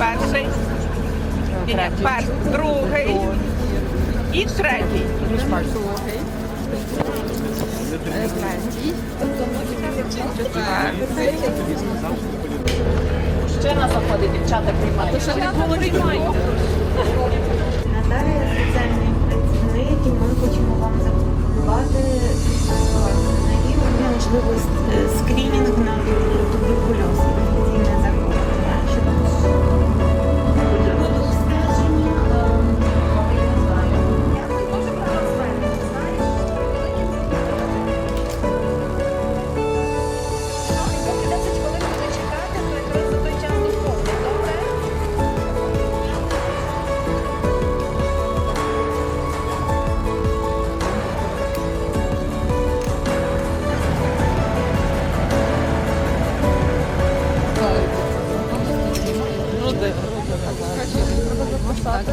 перший, ні, ні, перший, другий і третій. Ще раз заходить дівчата приймати. Що не було приймати? Наталія соціальний працівник, і ми хочемо вам запропонувати нові можливість скринінг на туберкульоз,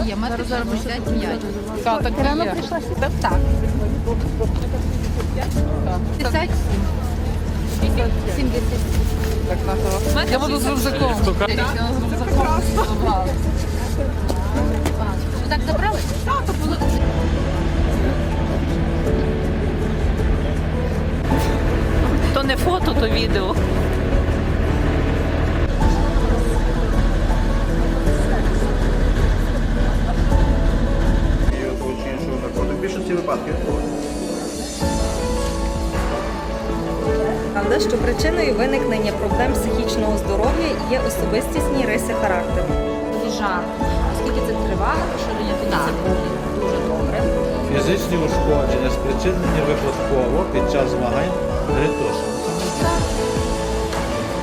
Є метр 65. Так, так Рано прийшла сюди? Так. 57. 70. Так, нашого. Я буду з рюкзаком. Ви так забрали? Так, то було. То не фото, то відео. Більшості випадків Правда, що причиною виникнення проблем психічного здоров'я є особистісні риси характеру. Жарко. Оскільки це тривале поширення, тоді це дуже добре. Фізичні ушкодження спричинені випадково під час змагань гритошем.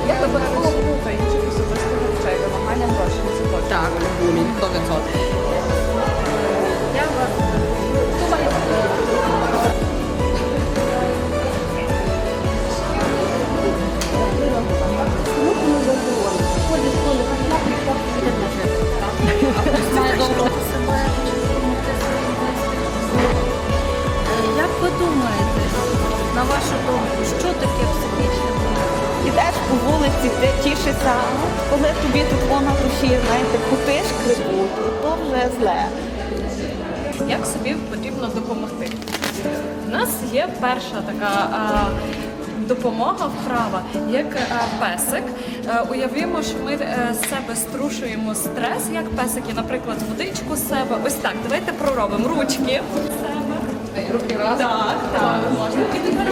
Я тебе та інших особистих речей, вимагання грошей. Так, булінг, 100%. Що таке психічне здоров'я? Ідеш по вулиці, ти тішишся, коли тобі тут вона душі, знаєте, купиш криву, то вже зле. як собі потрібно допомогти. У нас є перша така а, допомога вправа, як а, песик. Е, уявімо, що ми е, з себе струшуємо стрес, як песики, наприклад, водичку з себе. Ось так, давайте проробимо ручки. себе. Руки раз. Так, так, можна. І тепер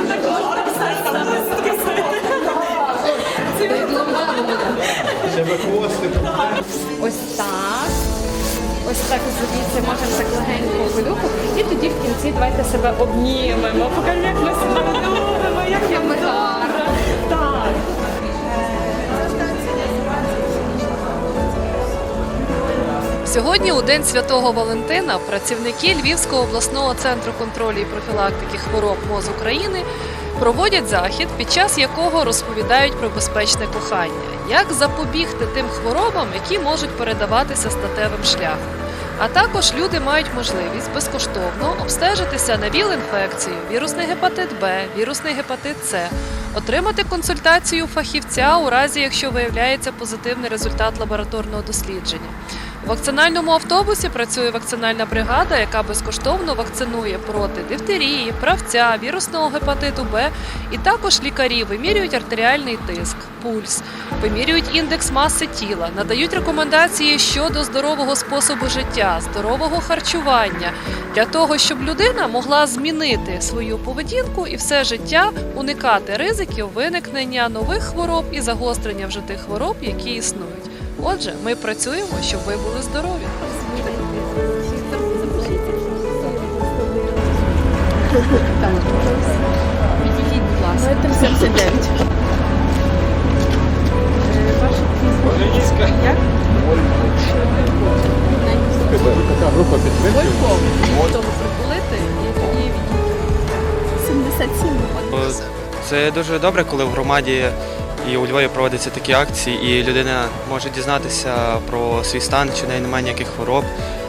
Ось так звідси можемо так легенько пилюку. І тоді в кінці давайте себе обнімемо. Покажи, як ми себе любимо, як я добре. Так. Сьогодні, у День Святого Валентина, працівники Львівського обласного центру контролю і профілактики хвороб МОЗ України проводять захід, під час якого розповідають про безпечне кохання, як запобігти тим хворобам, які можуть передаватися статевим шляхом. А також люди мають можливість безкоштовно обстежитися на ВІЛ-інфекцію, вірусний гепатит Б, вірусний гепатит С, отримати консультацію фахівця у разі, якщо виявляється позитивний результат лабораторного дослідження. У вакцинальному автобусі працює вакцинальна бригада, яка безкоштовно вакцинує проти дифтерії, правця, вірусного гепатиту Б, і також лікарі вимірюють артеріальний тиск, пульс, вимірюють індекс маси тіла, надають рекомендації щодо здорового способу життя, здорового харчування для того, щоб людина могла змінити свою поведінку і все життя уникати ризиків виникнення нових хвороб і загострення вже тих хвороб, які існують. Отже, ми працюємо, щоб ви були здорові. Підійдіть, будь ласка. Метр 79. Така група підтримки. Притулити і тоді відійти. 77 виходить. Це дуже добре, коли в громаді і у Львові проводяться такі акції, і людина може дізнатися про свій стан, чи в неї немає ніяких хвороб.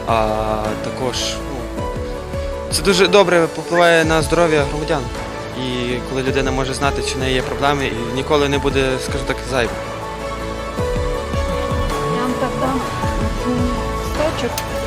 А також ну, це дуже добре впливає на здоров'я громадян. І коли людина може знати, чи в неї є проблеми, і ніколи не буде, скажімо так, зайвим. Я вам так дам. інших